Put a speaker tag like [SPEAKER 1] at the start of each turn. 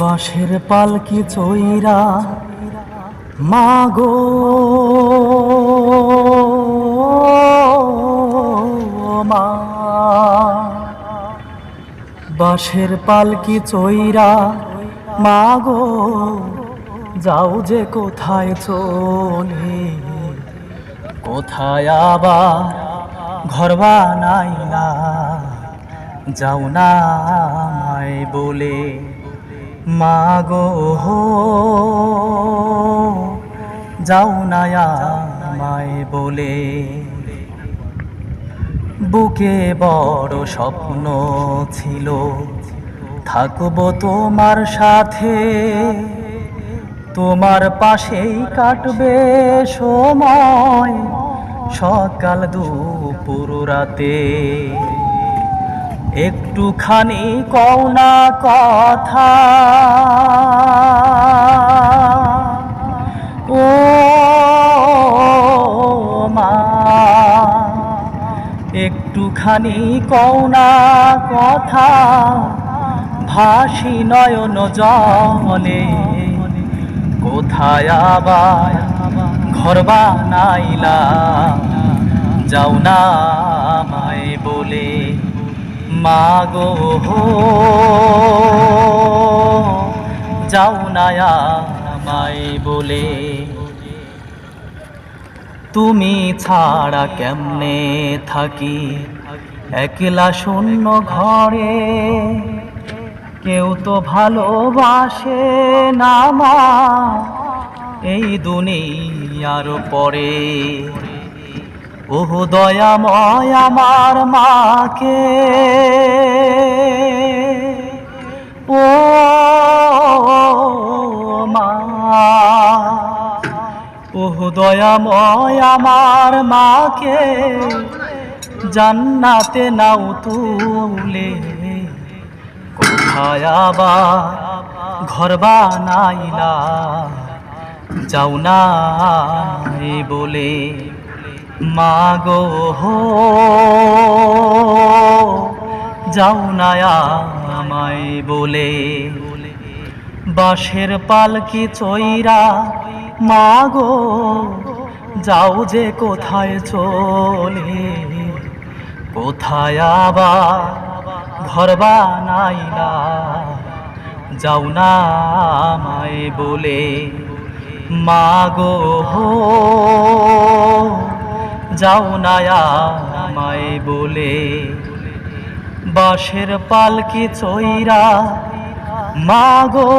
[SPEAKER 1] বাঁশের পালকি চইরা, মাগো। মা। বাঁশের পালকি চইরা, মাগো। যাও যে কোথায় চলে, কোথায় আবার ঘর বানাইলা, যাও না বলে। মাগো হো, যাও না আমায় বলে। বুকে বড় স্বপ্ন ছিল, থাকব তোমার সাথে। তোমার পাশেই কাটবে সময়, সকাল দুপুর রাতে। একটুখানি কওনা কথা। ও মা, একটুখানি কওনা কথা। ভাসি নয়ন জলে, কোথায় আবার ঘর বানাইলা? যাও না আমায় বলে। মাগো যাও না আমায় বলে। তুমি ছাড়া কেমনে থাকি? একলা শূন্য ঘরে কেউ তো ভালোবাসে না মা। এই দুনিয়ার পরে ওহ দয়াময় আমার মাকে। ও মা। ওহ দয়াময় আমার মাকে, জান্নাতে নাও তুলে। কোথায় আবার ঘর বানাইলা? যাও না বলে। মাগো হো, যাও না আমায় বলে। বাঁশের পালকি চইরা, মাগো, যাও যে কোথায় চলে। কোথায় আবার ঘর বানাইলা যাও না আমায় বলে। মাগো হো যাও নায়া মায়ে বলে। বাঁশের পালকি চৈরা মাগো।